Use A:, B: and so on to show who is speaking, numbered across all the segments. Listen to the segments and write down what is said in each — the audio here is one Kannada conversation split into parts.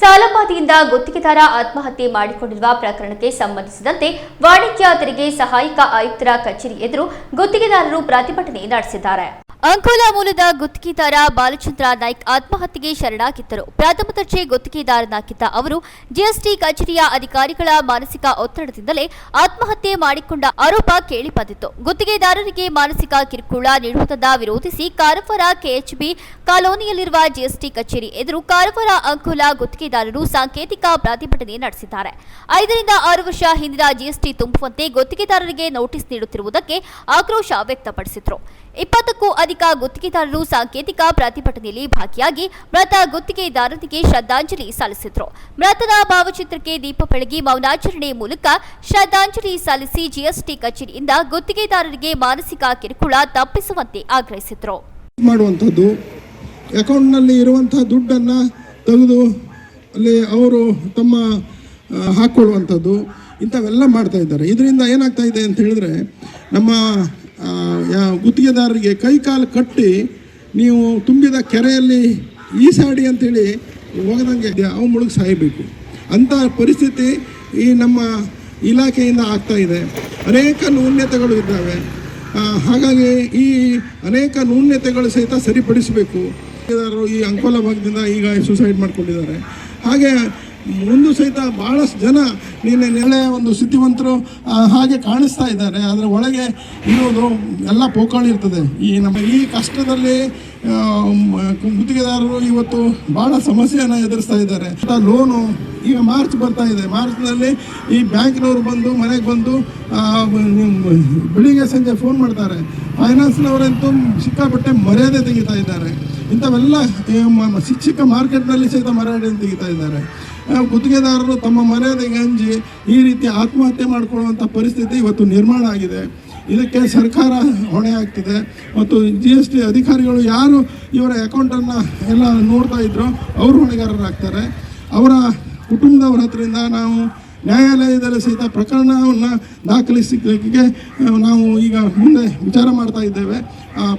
A: ಸಾಲಬಾಧೆಯಿಂದ ಗುತ್ತಿಗೆದಾರ ಆತ್ಮಹತ್ಯೆ ಮಾಡಿಕೊಂಡಿರುವ ಪ್ರಕರಣಕ್ಕೆ ಸಂಬಂಧಿಸಿದಂತೆ ವಾಣಿಜ್ಯ ತೆರಿಗೆ ಸಹಾಯಕ ಆಯುಕ್ತರ ಕಚೇರಿ ಎದುರು ಗುತ್ತಿಗೆದಾರರು ಪ್ರತಿಭಟನೆ ನಡೆಸಿದ್ದಾರೆ. ಅಂಕೋಲಾ ಮೂಲದ ಗುತ್ತಿಗೆದಾರ ಬಾಲಚಂದ್ರ ನಾಯ್ಕ್ ಆತ್ಮಹತ್ಯೆಗೆ ಶರಣಾಗಿದ್ದರು. ಪ್ರಥಮ ದರ್ಜೆ ಗುತ್ತಿಗೆದಾರನಾಗಿದ್ದ ಅವರು ಜಿಎಸ್ಟಿ ಕಚೇರಿಯ ಅಧಿಕಾರಿಗಳ ಮಾನಸಿಕ ಒತ್ತಡದಿಂದಲೇ ಆತ್ಮಹತ್ಯೆ ಮಾಡಿಕೊಂಡ ಆರೋಪ ಕೇಳಿಬಂದಿತ್ತು. ಗುತ್ತಿಗೆದಾರರಿಗೆ ಮಾನಸಿಕ ಕಿರುಕುಳ ನೀಡುವುದನ್ನು ವಿರೋಧಿಸಿ ಕಾರವಾರ ಕೆಎಚ್ಬಿ ಕಾಲೋನಿಯಲ್ಲಿರುವ ಜಿಎಸ್ಟಿ ಕಚೇರಿ ಎದುರು ಕಾರವಾರ ಅಂಕೋಲಾ ಗುತ್ತಿಗೆದಾರರು ಸಾಂಕೇತಿಕ ಪ್ರತಿಭಟನೆ ನಡೆಸಿದ್ದಾರೆ. ಐದರಿಂದ ಆರು ವರ್ಷ ಹಿಂದಿನ ಜಿಎಸ್ಟಿ ತುಂಬುವಂತೆ ಗುತ್ತಿಗೆದಾರರಿಗೆ ನೋಟಿಸ್ ನೀಡುತ್ತಿರುವುದಕ್ಕೆ ಆಕ್ರೋಶ ವ್ಯಕ್ತಪಡಿಸಿದರು. ಇಪ್ಪತ್ತಕ್ಕೂ ಅಧಿಕ ಗುತ್ತಿಗೆದಾರರು ಸಾಂಕೇತಿಕ ಪ್ರತಿಭಟನೆಯಲ್ಲಿ ಭಾಗಿಯಾಗಿ ಮೃತ ಗುತ್ತಿಗೆದಾರರಿಗೆ ಶ್ರದ್ಧಾಂಜಲಿ ಸಲ್ಲಿಸಿದರು. ಮೃತನ ಭಾವಚಿತ್ರಕ್ಕೆ ದೀಪ ಬೆಳಗಿ ಮೌನಾಚರಣೆ ಮೂಲಕ ಶ್ರದ್ಧಾಂಜಲಿ ಸಲ್ಲಿಸಿ ಜಿಎಸ್ಟಿ ಕಚೇರಿಯಿಂದ ಗುತ್ತಿಗೆದಾರರಿಗೆ ಮಾನಸಿಕ ಕಿರುಕುಳ ತಪ್ಪಿಸುವಂತೆ ಆಗ್ರಹಿಸಿದರು.
B: ಮಾಡುವಂಥದ್ದು, ಅಕೌಂಟ್ನಲ್ಲಿ ಇರುವಂಥ ದುಡ್ಡನ್ನು ತೆಗೆದು ಅಲ್ಲಿ ಅವರು ತಮ್ಮ ಹಾಕ್ಕೊಳ್ಳುವಂಥದ್ದು ಇಂಥವೆಲ್ಲ ಮಾಡ್ತಾ ಇದ್ದಾರೆ. ಇದರಿಂದ ಏನಾಗ್ತಾ ಇದೆ ಅಂತ ಹೇಳಿದ್ರೆ, ನಮ್ಮ ಗುತ್ತಿಗೆದಾರರಿಗೆ ಕೈ ಕಾಲು ಕಟ್ಟಿ ನೀವು ತುಂಬಿದ ಕೆರೆಯಲ್ಲಿ ಈಸಾಡಿ ಅಂತೇಳಿ ಹೋಗದಂಗೆ ಅವು ಮುಳುಗಿ ಸಾಯಬೇಕು. ಅಂಥ ಪರಿಸ್ಥಿತಿ ಈ ನಮ್ಮ ಇಲಾಖೆಯಿಂದ ಆಗ್ತಾ ಇದೆ. ಅನೇಕ ನ್ಯೂನ್ಯತೆಗಳು ಇದ್ದಾವೆ. ಹಾಗಾಗಿ ಈ ಅನೇಕ ನ್ಯೂನ್ಯತೆಗಳು ಸಹಿತ ಸರಿಪಡಿಸಬೇಕು. ಈ ಅಂಕೋಲ ಭಾಗದಿಂದ ಈಗ ಸುಸೈಡ್ ಮಾಡ್ಕೊಂಡಿದ್ದಾರೆ. ಹಾಗೆ ಮುಂದೆ ಸಹಿತ ಭಾಳಷ್ಟು ಜನ ನಿನ್ನೆ ನೆಲೆ ಒಂದು ಸ್ಥಿತಿವಂತರು ಹಾಗೆ ಕಾಣಿಸ್ತಾ ಇದ್ದಾರೆ. ಅದರ ಒಳಗೆ ಇರೋದು ಎಲ್ಲ ಪೋಕಾಳಿರ್ತದೆ ಈ ನಮ್ಮ ಈ ಕಷ್ಟದಲ್ಲಿ ಗುತ್ತಿಗೆದಾರರು ಇವತ್ತು ಭಾಳ ಸಮಸ್ಯೆಯನ್ನು ಎದುರಿಸ್ತಾ ಇದ್ದಾರೆ. ಲೋನು ಈಗ ಮಾರ್ಚ್ ಬರ್ತಾ ಇದೆ. ಮಾರ್ಚ್ನಲ್ಲಿ ಈ ಬ್ಯಾಂಕ್ನವರು ಬಂದು, ಮನೆಗೆ ಬಂದು ಬೆಳಿಗ್ಗೆ ಸಂಜೆ ಫೋನ್ ಮಾಡ್ತಾರೆ. ಫೈನಾನ್ಸ್ನವರಂತೂ ಸಿಕ್ಕಾಪಟ್ಟೆ ಮರ್ಯಾದೆ ತೆಗಿತಾ ಇದ್ದಾರೆ. ಇಂಥವೆಲ್ಲ ಶಿಕ್ಷಕ ಮಾರ್ಕೆಟ್ನಲ್ಲಿ ಸಹಿತ ಮರ್ಯಾದೆ ತೆಗಿತಾ ಇದ್ದಾರೆ. ಗುತ್ತಿಗೆದಾರರು ತಮ್ಮ ಮರ್ಯಾದೆಗೆ ಗಂಜಿ ಈ ರೀತಿ ಆತ್ಮಹತ್ಯೆ ಮಾಡಿಕೊಳ್ಳುವಂಥ ಪರಿಸ್ಥಿತಿ ಇವತ್ತು ನಿರ್ಮಾಣ ಆಗಿದೆ. ಇದಕ್ಕೆ ಸರ್ಕಾರ ಹೊಣೆ ಆಗ್ತಿದೆ. ಮತ್ತು ಜಿ ಎಸ್ ಟಿ ಅಧಿಕಾರಿಗಳು ಯಾರು ಇವರ ಅಕೌಂಟನ್ನು ಎಲ್ಲ ನೋಡ್ತಾ ಇದ್ರು ಅವರು ಹೊಣೆಗಾರರಾಗ್ತಾರೆ. ಅವರ ಕುಟುಂಬದವ್ರ ಹತ್ರದಿಂದ ನಾವು ನ್ಯಾಯಾಲಯದಲ್ಲಿ ಸಹಿತ ಪ್ರಕರಣವನ್ನು ದಾಖಲಿಸಲಿಕ್ಕೆ ನಾವು ಈಗ ಮುಂದೆ ವಿಚಾರ ಮಾಡ್ತಾ ಇದ್ದೇವೆ.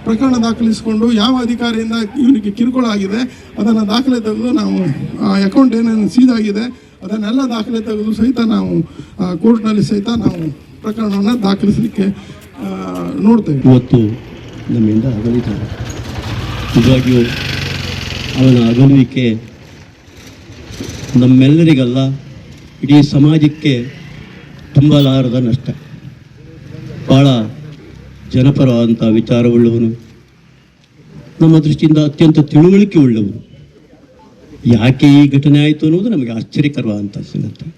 B: ಪ್ರಕರಣ ದಾಖಲಿಸಿಕೊಂಡು ಯಾವ ಅಧಿಕಾರಿಯಿಂದ ಇವರಿಗೆ ಕಿರುಕುಳ ಆಗಿದೆ, ಅದನ್ನು ದಾಖಲೆ ತೆಗೆದು ನಾವು, ಆ ಅಕೌಂಟ್ ಏನೇನು ಸೀದಾಗಿದೆ, ಅದನ್ನೆಲ್ಲ ದಾಖಲೆ ತೆಗೆದು ಸಹಿತ ನಾವು ಕೋರ್ಟ್ನಲ್ಲಿ ಸಹಿತ ನಾವು ಪ್ರಕರಣವನ್ನು ದಾಖಲಿಸಲಿಕ್ಕೆ ನೋಡ್ತೇವೆ.
C: ಇವತ್ತು ನಮ್ಮಿಂದ ಅಗಲಿದ್ದಾರೆ ನಿಜವಾಗಿಯೂ ಅವನ ಅಗಲುವಿಕೆ ನಮ್ಮೆಲ್ಲರಿಗಲ್ಲ ಇಡೀ ಸಮಾಜಕ್ಕೆ ತುಂಬಲಾರದ ನಷ್ಟ ಭಾಳ ಜನಪರವಾದಂಥ ವಿಚಾರವುಳ್ಳವನು, ನಮ್ಮ ದೃಷ್ಟಿಯಿಂದ ಅತ್ಯಂತ ತಿಳುವಳಿಕೆ ಉಳ್ಳವನು ಯಾಕೆ ಈ ಘಟನೆ ಆಯಿತು ಅನ್ನೋದು ನಮಗೆ ಆಶ್ಚರ್ಯಕರವಾದಂಥ ಸಂಗತಿ.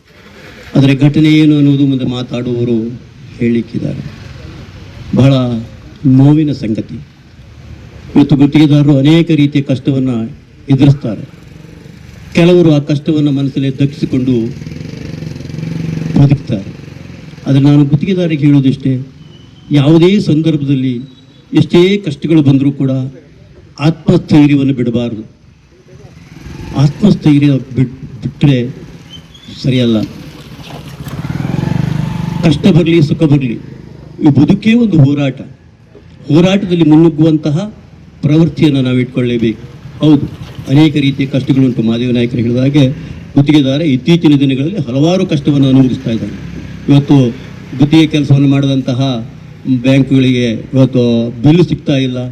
C: ಆದರೆ ಘಟನೆ ಏನು ಅನ್ನೋದು ಮುಂದೆ ಮಾತಾಡುವವರು ಹೇಳಿಕ್ಕಿದ್ದಾರೆ. ಬಹಳ ನೋವಿನ ಸಂಗತಿ. ಇವತ್ತು ಗುತ್ತಿಗೆದಾರರು ಅನೇಕ ರೀತಿಯ ಕಷ್ಟವನ್ನು ಎದುರಿಸ್ತಾರೆ. ಕೆಲವರು ಆ ಕಷ್ಟವನ್ನು ಮನಸ್ಸಲ್ಲಿ ದಕ್ಕಿಸಿಕೊಂಡು ಬದುಕ್ತಾರೆ. ಆದರೆ ನಾನು ಗುತ್ತಿಗೆದಾರಿಗೆ ಹೇಳೋದಿಷ್ಟೇ, ಯಾವುದೇ ಸಂದರ್ಭದಲ್ಲಿ ಎಷ್ಟೇ ಕಷ್ಟಗಳು ಬಂದರೂ ಕೂಡ ಆತ್ಮಸ್ಥೈರ್ಯವನ್ನು ಬಿಡಬಾರದು. ಆತ್ಮಸ್ಥೈರ್ಯ ಬಿಟ್ ಬಿಟ್ಟರೆ ಸರಿಯಲ್ಲ. ಕಷ್ಟ ಬರಲಿ, ಸುಖ ಬರಲಿ, ಈ ಬದುಕೇ ಒಂದು ಹೋರಾಟ. ಹೋರಾಟದಲ್ಲಿ ಮುನ್ನುಗ್ಗುವಂತಹ ಪ್ರವೃತ್ತಿಯನ್ನು ನಾವು ಇಟ್ಕೊಳ್ಳೇಬೇಕು ಹೌದು, ಅನೇಕ ರೀತಿಯ ಕಷ್ಟಗಳುಂಟು. ಮಾದೇವ ನಾಯಕರು ಹೇಳಿದ ಹಾಗೆ ಗುತ್ತಿಗೆದಾರ ಇತ್ತೀಚಿನ ದಿನಗಳಲ್ಲಿ ಹಲವಾರು ಕಷ್ಟವನ್ನು ಅನುಭವಿಸ್ತಾ ಇದ್ದಾರೆ. ಇವತ್ತು ಗುತ್ತಿಗೆ ಕೆಲಸವನ್ನು ಮಾಡಿದಂತಹ ಬ್ಯಾಂಕ್ಗಳಿಗೆ ಇವತ್ತು ಬಿಲ್ ಸಿಗ್ತಾ ಇಲ್ಲ.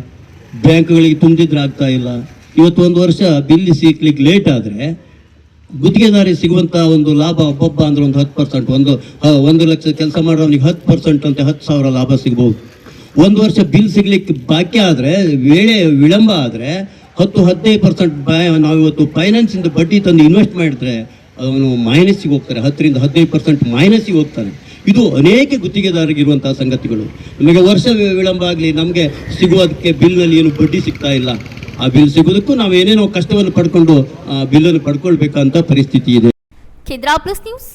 C: ಬ್ಯಾಂಕ್ಗಳಿಗೆ ತುಂಬಿದ್ರೆ ಆಗ್ತಾ ಇಲ್ಲ. ಇವತ್ತು ಒಂದು ವರ್ಷ ಬಿಲ್ ಸಿಗ್ಲಿಕ್ಕೆ ಲೇಟ್ ಆದರೆ ಗುತ್ತಿಗೆದಾರಿ ಸಿಗುವಂತ ಒಂದು ಲಾಭ ಒಬ್ಬೊಬ್ಬ ಅಂದ್ರೆ ಒಂದು ಹತ್ತು ಪರ್ಸೆಂಟ್ ಒಂದು ಒಂದು ಲಕ್ಷ ಕೆಲಸ ಮಾಡೋನಿಗೆ ಹತ್ತು ಪರ್ಸೆಂಟ್ ಅಂತ ಹತ್ತು ಸಾವಿರ ಲಾಭ ಸಿಗ್ಬೋದು. ಒಂದು ವರ್ಷ ಬಿಲ್ ಸಿಗ್ಲಿಕ್ಕೆ ಬಾಕಿ ಆದರೆ, ವೇಳೆ ವಿಳಂಬ ಆದರೆ ಹತ್ತು ಹದಿನೈದು ಪರ್ಸೆಂಟ್ ನಾವು ಇವತ್ತು ಫೈನಾನ್ಸಿಂದ ಬಡ್ಡಿ ತಂದು ಇನ್ವೆಸ್ಟ್ ಮಾಡಿದ್ರೆ ಅವನು ಮೈನಸ್ಸಿಗೆ ಹೋಗ್ತಾರೆ. ಹತ್ತರಿಂದ ಹದಿನೈದು ಪರ್ಸೆಂಟ್ ಮೈನಸ್ಸಿಗೆ ಹೋಗ್ತಾನೆ. ಇದು ಅನೇಕ ಗುತ್ತಿಗೆದಾರರಿಗೆ ಇರುವಂತಹ ಸಂಗತಿಗಳು. ನಮಗೆ ವರ್ಷ ವಿಳಂಬ ಆಗಲಿ, ನಮಗೆ ಸಿಗುವುದಕ್ಕೆ ಬಿಲ್ನಲ್ಲಿ ಏನು ಬಡ್ಡಿ ಸಿಗ್ತಾ ಇಲ್ಲ. ಆ ಬಿಲ್ ಸಿಗೋದಕ್ಕೂ ನಾವು ಏನೇನೋ ಕಷ್ಟವನ್ನು ಪಡ್ಕೊಂಡು ಆ ಬಿಲ್ಲನ್ನು ಪಡ್ಕೊಳ್ಬೇಕಂತ ಪರಿಸ್ಥಿತಿ ಇದೆ.
A: ನ್ಯೂಸ್